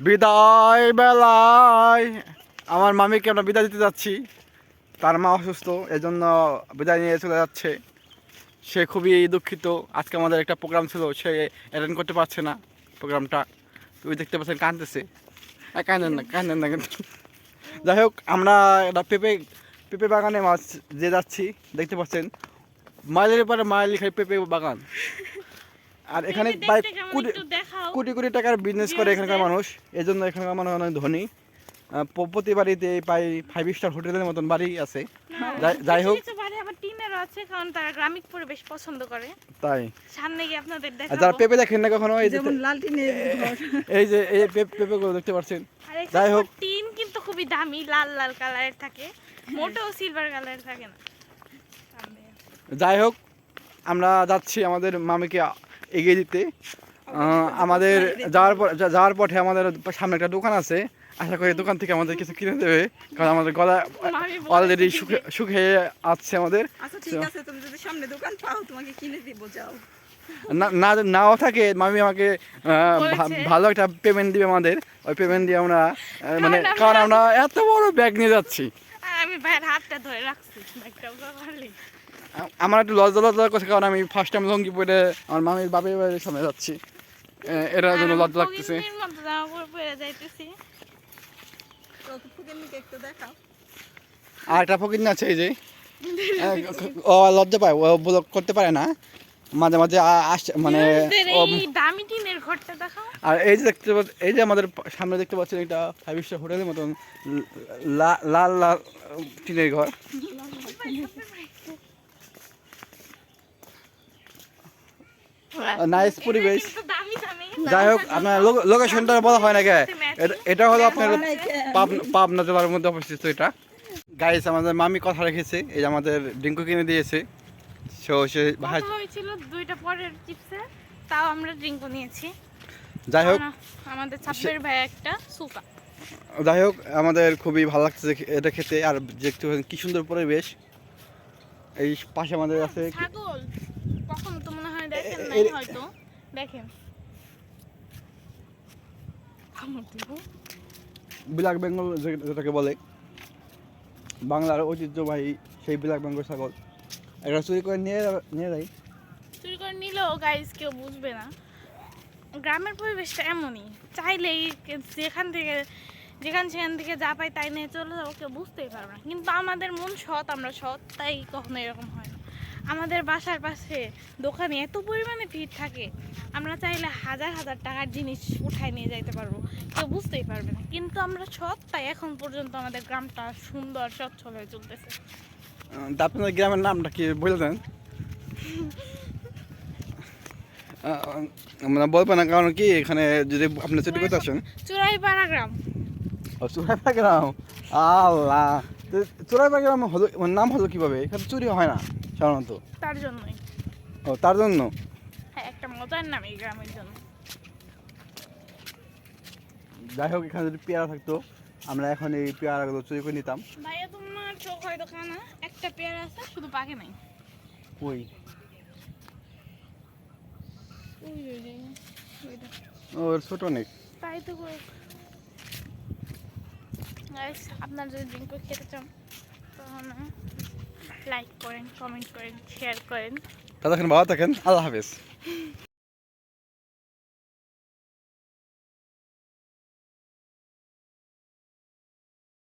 বিদায় বেলায়। আমার মামিকে আমরা বিদায় দিতে যাচ্ছি। তার মা অসুস্থ, এজন্য বিদায় নিয়ে চলে যাচ্ছে। সে খুবই দুঃখিত। আজকে আমাদের একটা প্রোগ্রাম ছিল, সে অ্যাটেন্ড করতে পারছে না প্রোগ্রামটা তুই দেখতে পাচ্ছেন কাঁদতেছে। কাঁদেন না কাঁদেন না কিন্তু। যাই হোক, আমরা একটা পেঁপে পেঁপে বাগানে মাছ যে যাচ্ছি, দেখতে পাচ্ছেন। মাইলের পরে মাইল খাই পেঁপে বাগান। আর এখানে প্রায় কোটি কোটি কোটি টাকার বিজনেস করে এখানকার মানুষ। এই জন্য এখানকার মানুষ অনেক ধনী। প্রতি বাড়িতে প্রায় ফাইভ স্টার হোটেলের মতন বাড়ি আছে। যাই- হোক। আছে কারণ তারা গ্রামিক পরিবেশ পছন্দ করে। তাই। সামনে গিয়ে আপনাদের আর যারা দেখাবো। পেঁপে দেখেন না কখনো এই যে যেমন এই যে এই পেঁপে পেঁপেগুলো দেখতে পাচ্ছেন। যাই হোক। টিন কিন্তু খুবই দামি লাল লাল কালারের থাকে। মোটেও সিলভার কালারের থাকে না। যাই হোক আমরা যাচ্ছি আমাদের মামিকে এগিয়ে দিতে। আমাদের যাওয়ার পর যাওয়ার পথে আমাদের সামনে একটা দোকান আছে। আশা করি দোকান থেকে আমাদের কিছু কিনে দেবে। কারণ আমাদের গলা অলরেডি। শুকে শুকে আসছে আমাদের। আচ্ছা ঠিক আছে তুমি যদি সামনে দোকান পাও তোমাকে কিনে দিব যাও। না নাও থাকে মামি আমাকে ভা- ভালো একটা পেমেন্ট দিবে আমাদের। ওই পেমেন্ট দিয়ে আমরা মানে কারণ আমরা এত বড় ব্যাগ নিয়ে যাচ্ছি। আমি ভাইয়ের হাতটা ধরে রাখছি। আমার একটু লজ্জা লজ্জা করছে কারণ আমি ফার্স্ট টাইম লঙ্গি পরে আমার মামির বাপের বাড়ির সামনে যাচ্ছি। এটার জন্য লজ্জা লাগতেছে। একটু আর একটা ফকির না আছে এই যে। ও লজ্জা পায় ও ব্লক করতে পারে না। মাঝে মাঝে আসছে মানে ও দামি টিনের ঘরটা দেখাও। আর এই যে দেখতে পাচ্ছ- এই যে আমাদের সামনে দেখতে পাচ্ছেন এটা ফাইভ স্টার হোটেলের মতন লা- লাল লাল টিনের ঘর। নাইস পরিবেশ। যাই হোক আপনার লোকেশনটা বলা হয় না কে এটা- হলো আপনার পাব- পাবনা জেলার মধ্যে অবস্থিত এটা। গাইস আমাদের মামি কথা রেখেছে এই যে আমাদের ডিঙ্কু কিনে দিয়েছে। সো সে হয়েছিল দুইটা পরের চিপসে তাও আমরা ড্রিঙ্কও নিয়েছি। যাই হোক। আমাদের ছাব্বির ভাই একটা সুপা যাই হোক আমাদের খুবই ভালো লাগছে এটা খেতে। আর দেখতে কি সুন্দর পরিবেশ। এই পাশে আমাদের আছে দেখেন নাই হয়তো। দেখেন। ব্ল্যাক বেঙ্গল যেটাকে বলে বাংলার ঐতিহ্যবাহী সেই ব্ল্যাক বেঙ্গল ছাগল। একটা চুরি করে নিয়ে নিয়ে যায়। চুরি করে নিলেও গাইজ কেউ বুঝবে না। গ্রামের পরিবেশটা এমনই। চাইলেই যেখান থেকে যেখান সেখান থেকে যা পাই তাই নিয়ে চলে যাব কেউ বুঝতেই পারবে না। কিন্তু আমাদের মন সৎ আমরা সৎ তাই কখনো এরকম হয় না। আমাদের বাসার পাশে দোকানে এত পরিমাণে ভিড় থাকে আমরা চাইলে হাজার হাজার টাকার জিনিস উঠায় নিয়ে যাইতে পারব। কেউ বুঝতেই পারবে না। কিন্তু আমরা সৎ তাই এখন পর্যন্ত আমাদের গ্রামটা সুন্দর স্বচ্ছল হয়ে চলতেছে। আপনাদের গ্রামের নামটা কি বলে দেন? মানে বলব না কারণ কি এখানে যদি আপনি চুরি করতে আসেন। চুরাইপাড়া গ্রাম। ও চুরাইপা গ্রাম? আল্লাহ। তো চুরাইপা গ্রাম হলো নাম হলো কীভাবে? এখানে চুরি হয় না। সাধারণত? তার জন্যই। ও তার জন্য? হ্যাঁ একটা মজার নাম এই গ্রামের জন্য। যাই হোক এখানে যদি পেয়ারা থাকতো আমরা এখন এই পেয়ারাগুলো চুরি করে নিতাম। ভাইয়া তোমার চোখ হয়তো খানা একটা পেয়ারা আছে শুধু পাকে নাই। ওইটা। ওর ছোট অনেক। তাই তো আপনার যদি ড্রিঙ্ক খেতে চান তাহলে লাইক করেন কমেন্ট করেন শেয়ার করেন। ততক্ষণ ভালো থাকেন আল্লাহ হাফেজ।